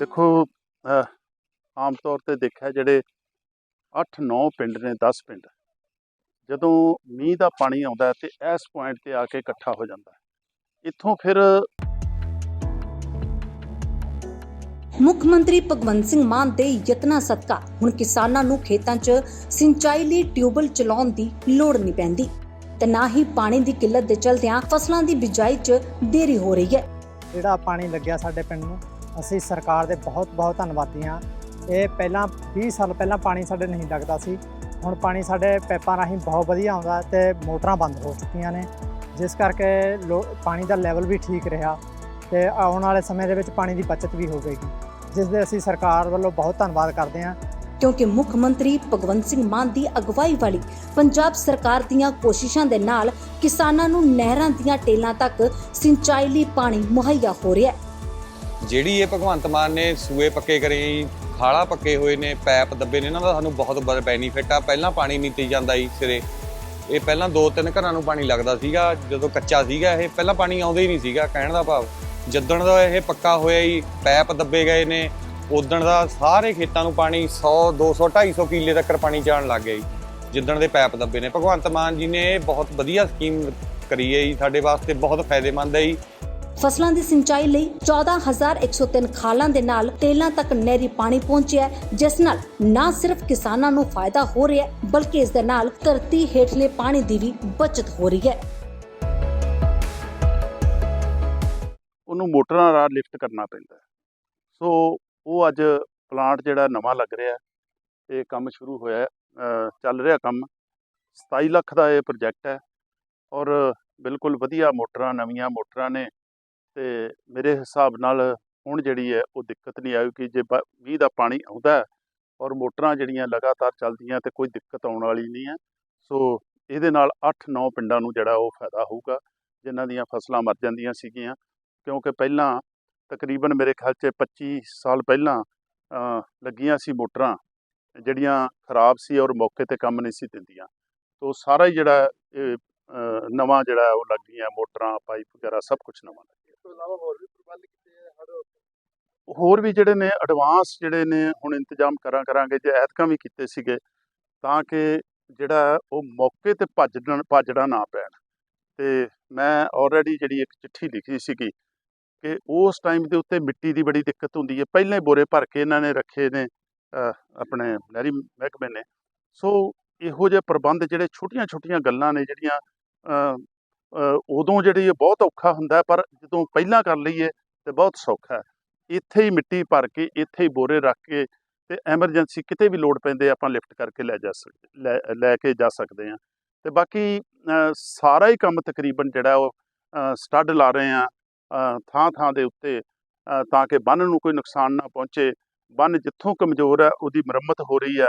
ਦੇਖੋ ਆਮ ਤੌਰ ਤੇ ਦੇਖਿਆ ਜਿਹੜੇ 8-9 ਪਿੰਡ ਨੇ 10 ਪਿੰਡ ਜਦੋਂ ਮੀਂਹ ਦਾ ਪਾਣੀ ਆਉਂਦਾ ਤੇ ਇਸ ਪੁਆਇੰਟ ਤੇ ਆ ਕੇ ਇਕੱਠਾ ਹੋ ਜਾਂਦਾ ਇੱਥੋਂ ਫਿਰ ਮੁੱਖ ਮੰਤਰੀ ਭਗਵੰਤ ਸਿੰਘ ਮਾਨ ਦੇ ਯਤਨਾਂ ਸਦਕਾ ਹੁਣ ਕਿਸਾਨਾਂ ਨੂੰ ਖੇਤਾਂ 'ਚ ਸਿੰਚਾਈ ਲਈ ਟਿਊਬਲ ਚਲਾਉਣ ਦੀ ਲੋੜ ਨਹੀਂ ਪੈਂਦੀ ਤੇ ਨਾ ਹੀ ਪਾਣੀ ਦੀ ਕਿੱਲਤ ਦੇ ਚਲਦਿਆਂ ਫਸਲਾਂ ਦੀ ਬਿਜਾਈ 'ਚ ਦੇਰੀ ਹੋ ਰਹੀ ਹੈ। ਜਿਹੜਾ ਪਾਣੀ ਲੱਗਿਆ ਸਾਡੇ ਪਿੰਡ ਨੂੰ ਅਸੀਂ ਸਰਕਾਰ ਦੇ ਬਹੁਤ ਬਹੁਤ ਧੰਨਵਾਦੀ ਹਾਂ। ਇਹ ਪਹਿਲਾਂ 20 ਸਾਲ ਪਹਿਲਾਂ ਪਾਣੀ ਸਾਡੇ ਨਹੀਂ ਲੱਗਦਾ ਸੀ। ਹੁਣ ਪਾਣੀ ਸਾਡੇ ਪੈਪਾਂ ਰਾਹੀਂ ਬਹੁਤ ਵਧੀਆ ਆਉਂਦਾ ਤੇ ਮੋਟਰਾਂ ਬੰਦ ਹੋ ਚੁੱਕੀਆਂ ਨੇ। ਜਿਸ ਕਰਕੇ ਲੋ- ਪਾਣੀ ਦਾ ਲੈਵਲ ਵੀ ਠੀਕ ਰਿਹਾ ਤੇ ਆਉਣ ਵਾਲੇ ਸਮੇਂ ਦੇ ਵਿੱਚ ਪਾਣੀ ਦੀ ਬਚਤ ਵੀ ਹੋਵੇਗੀ ਜਿਸ ਦੇ ਅਸੀਂ ਸਰਕਾਰ ਵੱਲੋਂ ਬਹੁਤ ਧੰਨਵਾਦ ਕਰਦੇ ਹਾਂ। ਕਿਉਂਕਿ ਮੁੱਖ ਮੰਤਰੀ ਭਗਵੰਤ ਸਿੰਘ ਮਾਨ ਦੀ ਅਗਵਾਈ ਵਾਲੀ ਪੰਜਾਬ ਸਰਕਾਰ ਦੀਆਂ ਕੋਸ਼ਿਸ਼ਾਂ ਦੇ ਨਾਲ ਕਿਸਾਨਾਂ ਨੂੰ ਨਹਿਰਾਂ ਦੀਆਂ ਟੇਲਾਂ ਤੱਕ ਸਿੰਚਾਈ ਲਈ ਪਾਣੀ ਮੁਹੱਈਆ ਹੋ ਰਿਹਾ ਹੈ। ਜਿਹੜੀ ਇਹ ਭਗਵੰਤ ਮਾਨ ਨੇ ਸੂਏ ਪੱਕੇ ਕਰੇ ਜੀ, ਖਾਲਾ ਪੱਕੇ ਹੋਏ ਨੇ ਪੈਪ ਦੱਬੇ ਨੇ ਇਹਨਾਂ ਦਾ ਸਾਨੂੰ ਬਹੁਤ ਬੜਾ ਬੈਨੀਫਿਟ ਆ। ਪਹਿਲਾਂ ਪਾਣੀ ਨਹੀਂ ਤੀ ਜਾਂਦਾ ਜੀ ਸਿਰੇ। ਇਹ ਪਹਿਲਾਂ ਦੋ ਤਿੰਨ ਘਰਾਂ ਨੂੰ ਪਾਣੀ ਲੱਗਦਾ ਸੀਗਾ ਜਦੋਂ ਕੱਚਾ ਸੀਗਾ ਇਹ ਪਹਿਲਾਂ ਪਾਣੀ ਆਉਂਦਾ ਹੀ ਨਹੀਂ ਸੀਗਾ ਕਹਿਣ ਦਾ ਭਾਵ। ਜਿੱਦਣ ਦਾ ਇਹ ਪੱਕਾ ਹੋਇਆ ਜੀ ਪੈਪ ਦੱਬੇ ਗਏ ਨੇ ਉਦਣ ਦਾ ਸਾਰੇ ਖੇਤਾਂ ਨੂੰ ਪਾਣੀ 100 200 250 ਕਿੱਲੇ ਤੱਕ ਪਾਣੀ ਜਾਣ ਲੱਗ ਗਿਆ ਜੀ ਜਿੱਦਣ ਦੇ ਪੈਪ ਦੱਬੇ ਨੇ। ਭਗਵੰਤ ਮਾਨ ਜੀ ਨੇ ਇਹ ਬਹੁਤ ਵਧੀਆ ਸਕੀਮ ਕਰੀ ਹੈ ਜੀ ਸਾਡੇ ਵਾਸਤੇ ਬਹੁਤ ਫਾਇਦੇਮੰਦ ਹੈ ਜੀ। ਫਸਲਾਂ ਦੀ ਸਿੰਚਾਈ ਲਈ 14103 ਖਾਲਾਂ ਦੇ ਨਾਲ ਟੇਲਾਂ ਤੱਕ ਨਹਿਰੀ ਪਾਣੀ ਪਹੁੰਚਿਆ ਜਿਸ ਨਾਲ ਨਾ ਸਿਰਫ ਕਿਸਾਨਾਂ ਨੂੰ ਫਾਇਦਾ ਹੋ ਰਿਹਾ ਬਲਕਿ ਇਸ ਦੇ ਨਾਲ ਧਰਤੀ ਹੇਠਲੇ ਪਾਣੀ ਦੀ ਵੀ ਬਚਤ ਹੋ ਰਹੀ ਹੈ। ਉਹਨੂੰ ਮੋਟਰਾਂ ਰਾਹ ਲਿਫਟ ਕਰਨਾ ਪੈਂਦਾ ਸੋ ਉਹ ਅੱਜ ਪਲਾਂਟ ਜਿਹੜਾ ਨਵਾਂ ਲੱਗ ਰਿਹਾ ਇਹ ਕੰਮ ਸ਼ੁਰੂ ਹੋਇਆ ਚੱਲ ਰਿਹਾ ਕੰਮ। 27 ਲੱਖ ਦਾ ਇਹ ਪ੍ਰੋਜੈਕਟ ਹੈ ਔਰ ਬਿਲਕੁਲ ਵਧੀਆ ਮੋਟਰਾਂ, ਨਵੀਆਂ ਮੋਟਰਾਂ ਨੇ ਤੇ ਮੇਰੇ ਹਿਸਾਬ ਨਾਲ ਹੁਣ ਜਿਹੜੀ ਹੈ ਉਹ ਦਿੱਕਤ ਨਹੀਂ ਆਏਗੀ ਜੇ ਮੀਂਹ ਦਾ ਪਾਣੀ ਆਉਂਦਾ ਔਰ ਮੋਟਰਾਂ ਜਿਹੜੀਆਂ ਲਗਾਤਾਰ ਚੱਲਦੀਆਂ ਤੇ ਕੋਈ ਦਿੱਕਤ ਆਉਣ ਵਾਲੀ ਨਹੀਂ ਹੈ, ਸੋ ਇਹਦੇ ਨਾਲ 8-9 ਪਿੰਡਾਂ ਨੂੰ ਜਿਹੜਾ ਉਹ ਫਾਇਦਾ ਹੋਊਗਾ, ਜਿਨ੍ਹਾਂ ਦੀਆਂ ਫਸਲਾਂ ਮਰ ਜਾਂਦੀਆਂ ਸੀਗੀਆਂ। ਕਿਉਂਕਿ ਪਹਿਲਾਂ ਤਕਰੀਬਨ ਮੇਰੇ ਖਿਆਲ 'ਚ 25 ਸਾਲ ਪਹਿਲਾਂ ਲੱਗੀਆਂ ਸੀ ਮੋਟਰਾਂ, ਜਿਹੜੀਆਂ ਖਰਾਬ ਸੀ ਔਰ ਮੌਕੇ ਤੇ ਕੰਮ ਨਹੀਂ ਸੀ ਦਿੰਦੀਆਂ। ਤੋ ਸਾਰਾ ਹੀ ਜਿਹੜਾ ਇਹ ਨਵਾਂ ਜਿਹੜਾ ਹੈ ਉਹ ਲੱਗੀਆਂ ਮੋਟਰਾਂ, ਪਾਈਪ ਵਗੈਰਾ ਸਭ ਕੁਝ ਨਵਾਂ ਲੱਗਿਆ। ਇਲਾਵਾ ਹੋਰ ਵੀ ਪ੍ਰਬੰਧ ਕੀਤੇ ਹਰ ਹੋਰ ਵੀ ਜਿਹੜੇ ਨੇ ਐਡਵਾਂਸ ਜਿਹੜੇ ਨੇ ਹੁਣ ਇੰਤਜ਼ਾਮ ਕਰਾਂ ਕਰਾਂਗੇ ਜੇ ਐਤਕਾਂ ਵੀ ਕੀਤੇ ਸੀਗੇ ਤਾਂ ਕਿ ਜਿਹੜਾ ਉਹ ਮੌਕੇ ਤੇ ਭੱਜਣ ਭੱਜੜਾ ਨਾ ਪੈਣ। ਤੇ ਮੈਂ ਆਲਰੇਡੀ ਜਿਹੜੀ ਇੱਕ ਚਿੱਠੀ ਲਿਖੀ ਸੀਗੀ ਕਿ ਉਸ ਟਾਈਮ ਦੇ ਉੱਤੇ ਮਿੱਟੀ ਦੀ ਬੜੀ ਦਿੱਕਤ ਹੁੰਦੀ ਹੈ। ਪਹਿਲਾਂ ਹੀ ਬੋਰੇ ਭਰ ਕੇ ਇਹਨਾਂ ਨੇ ਰੱਖੇ ਨੇ ਆਪਣੇ ਨਹਿਰੀ ਮਹਿਕਮੇ ਨੇ। ਸੋ ਇਹੋ ਜਿਹੇ ਪ੍ਰਬੰਧ ਜਿਹੜੇ ਛੋਟੀਆਂ-ਛੋਟੀਆਂ ਗੱਲਾਂ ਨੇ ਜਿਹੜੀਆਂ ਅ, ਉਦੋਂ ਜਿਹੜੀ ਬਹੁਤ ਔਖਾ ਹੁੰਦਾ ਪਰ ਜਦੋਂ ਪਹਿਲਾਂ ਕਰ ਲਈਏ ਤੇ ਬਹੁਤ ਸੌਖਾ ਹੈ। ਇੱਥੇ ਹੀ ਮਿੱਟੀ ਭਰ ਕੇ, ਇੱਥੇ ਹੀ ਬੋਰੇ ਰੱਖ ਕੇ ਤੇ ਐਮਰਜੈਂਸੀ ਕਿਤੇ ਵੀ ਲੋੜ ਪੈਂਦੇ ਆਪਾਂ ਲਿਫਟ ਕਰਕੇ ਲੈ ਜਾ ਸਕਦੇ ਲੈ ਲੈ ਕੇ ਜਾ ਸਕਦੇ ਹਾਂ। ਤੇ ਬਾਕੀ ਸਾਰਾ ਹੀ ਕੰਮ ਤਕਰੀਬਨ ਜਿਹੜਾ ਉਹ ਸਟੱਡ ਲਾ ਰਹੇ ਆ ਥਾਂ ਥਾਂ ਦੇ ਉੱਤੇ ਤਾਂ ਕਿ ਬੰਨ ਨੂੰ ਕੋਈ ਨੁਕਸਾਨ ਨਾ ਪਹੁੰਚੇ। ਬੰਨ ਜਿੱਥੋਂ ਕਮਜ਼ੋਰ ਹੈ, ਉਹਦੀ ਮੁਰੰਮਤ ਹੋ ਰਹੀ ਹੈ।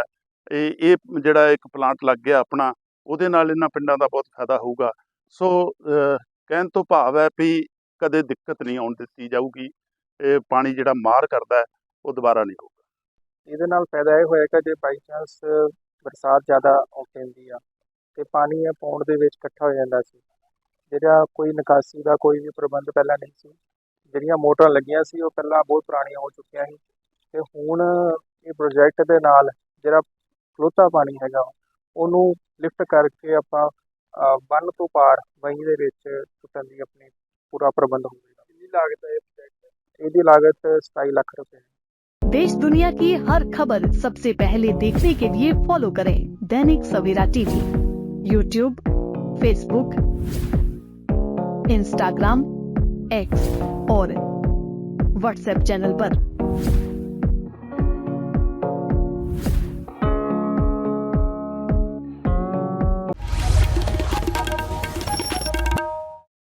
ਇਹ ਇਹ ਜਿਹੜਾ ਇੱਕ ਪਲਾਂਟ ਲੱਗ ਗਿਆ ਆਪਣਾ, ਉਹਦੇ ਨਾਲ ਇਹਨਾਂ ਪਿੰਡਾਂ ਦਾ ਬਹੁਤ ਫਾਇਦਾ ਹੋਊਗਾ। ਸੋ ਕਹਿਣ ਤੋਂ ਭਾਵ ਹੈ ਵੀ ਕਦੇ ਦਿੱਕਤ ਨਹੀਂ ਆਉਣ ਦਿੱਤੀ ਜਾਊਗੀ, ਇਹ ਪਾਣੀ ਜਿਹੜਾ ਮਾਰ ਕਰਦਾ ਉਹ ਦੁਬਾਰਾ ਨਹੀਂ ਹੋਊਗਾ। ਇਹਦੇ ਨਾਲ ਫਾਇਦਾ ਇਹ ਹੋਏਗਾ ਜੇ ਬਾਈ ਚਾਂਸ ਬਰਸਾਤ ਜ਼ਿਆਦਾ ਹੋ ਆ, ਤੇ ਪਾਣੀ ਇਹ ਪੌਂਡ ਦੇ ਵਿੱਚ ਇਕੱਠਾ ਹੋ ਜਾਂਦਾ ਸੀ। ਜਿਹੜਾ ਕੋਈ ਨਿਕਾਸੀ ਦਾ ਕੋਈ ਵੀ ਪ੍ਰਬੰਧ ਪਹਿਲਾਂ ਨਹੀਂ ਸੀ, ਜਿਹੜੀਆਂ ਮੋਟਰਾਂ ਲੱਗੀਆਂ ਸੀ, ਉਹ ਪਹਿਲਾਂ ਬਹੁਤ ਪੁਰਾਣੀਆਂ ਹੋ ਚੁੱਕੀਆਂ ਸੀ, ਤੇ ਹੁਣ ਇਹ ਪ੍ਰੋਜੈਕਟ ਦੇ ਨਾਲ ਜਿਹੜਾ ਫਲੋਤਾ ਪਾਣੀ ਹੈਗਾ, ਉਹਨੂੰ ਲਿਫਟ ਕਰਕੇ ਆਪਾਂ ਬੰਨ ਤੋਂ ਪਾਰ ਵਹੀਂ ਦੇ ਵਿੱਚ ਸੁੱਟਣ ਦੀ ਆਪਣੀ ਪੂਰਾ ਪ੍ਰਬੰਧ ਹੋਵੇਗਾ ਕਿੰਨੀ ਲਾਗਤ ਹੈ ਇਹ ਪ੍ਰੋਜੈਕਟ ਇਹਦੀ ਲਾਗਤ 27 ਲੱਖ ਰੁਪਏ ਹੈ देश दुनिया की हर खबर सबसे पहले देखने के लिए फॉलो करें Dainik Savera TV YouTube Facebook Instagram X और व्हाट्सएप चैनल पर।